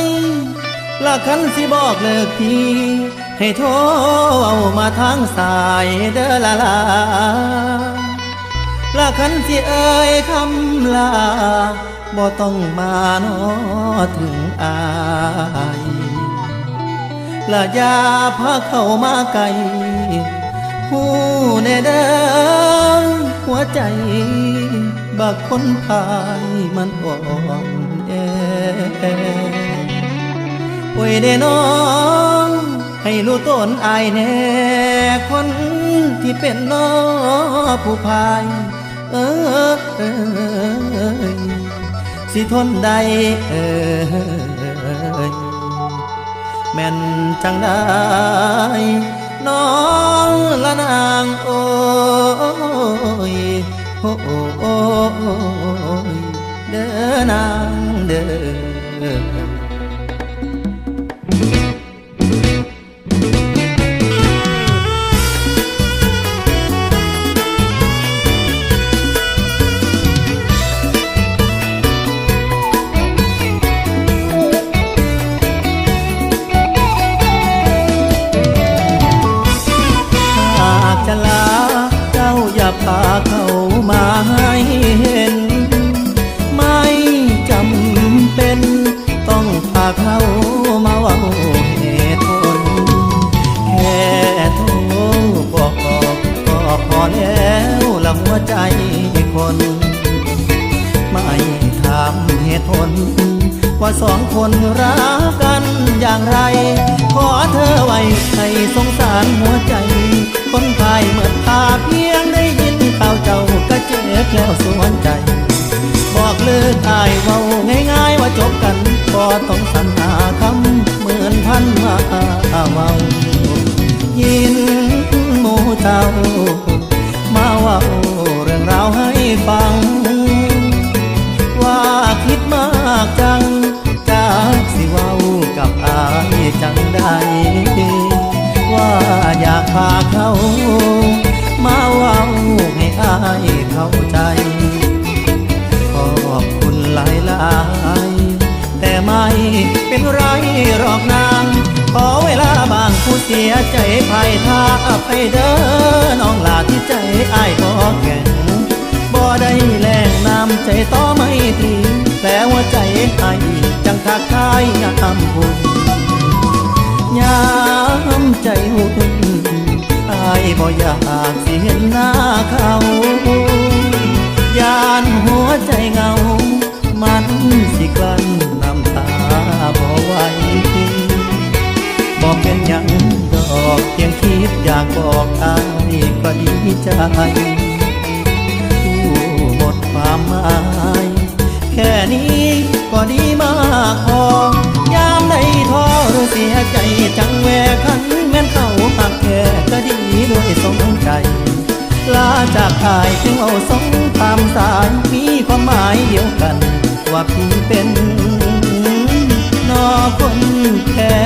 ยละคันสิบอกเลิกทีให้โทรเอามาทางสายเด้อละลาละคันสิเอ่ยคำลาบ่ต้องมาโอถึงอายละยาพาเข้ามาไกลผู้ในเด้อหัวใจ บักคนพายมันอ่อนแอโอ้ยเด้น้อง ให้รู้ต้นอายแน่คนที่เป็นน้อผู้พาย เออเอยสิทนได้เอยแม่นจังได้น้องละนางโอ้ย โอ้โอ้ยเดินนางเด้อ คนรักกันอย่างไร ขอเธอไว้ให้สงสารหัวใจ คนภายเมื่อตาเพียงได้ยินข่าเจ้าก็เจ็บแล้วสวนใจ บอกเลิกอายเว้าง่ายๆว่าจบกันก็ต้องสรรหาคำเหมือนท่านมาเว้ายินหมู่เจ้ามาเว่าเรื่องราวให้ฟัง ว่าอยากพาเขามาเว้าให้อายเข้าใจ ขอบคุณหลายหลายแต่ไม่เป็นไรหรอกนาง ขอเวลาบางผู้เสียใจภายทาไปเด้อน้องลาที่ใจอายก็แข็งบ่ได้แรงน้ำใจต่อไม่ที บ่อยากสิเห็นหน้าเขายานหัวใจเงา มันสิกลั้นน้ำตาบ่ไหวบอกเป็นยังดอกเพียงคิดอยากบอกอายก็ดีใจผู้หมดความหมาย แค่นี้ก็ดีมากพอายถึงเอาสงตามสายมีความหมายเดียวกัน ว่าพี่เป็นนอคนแค่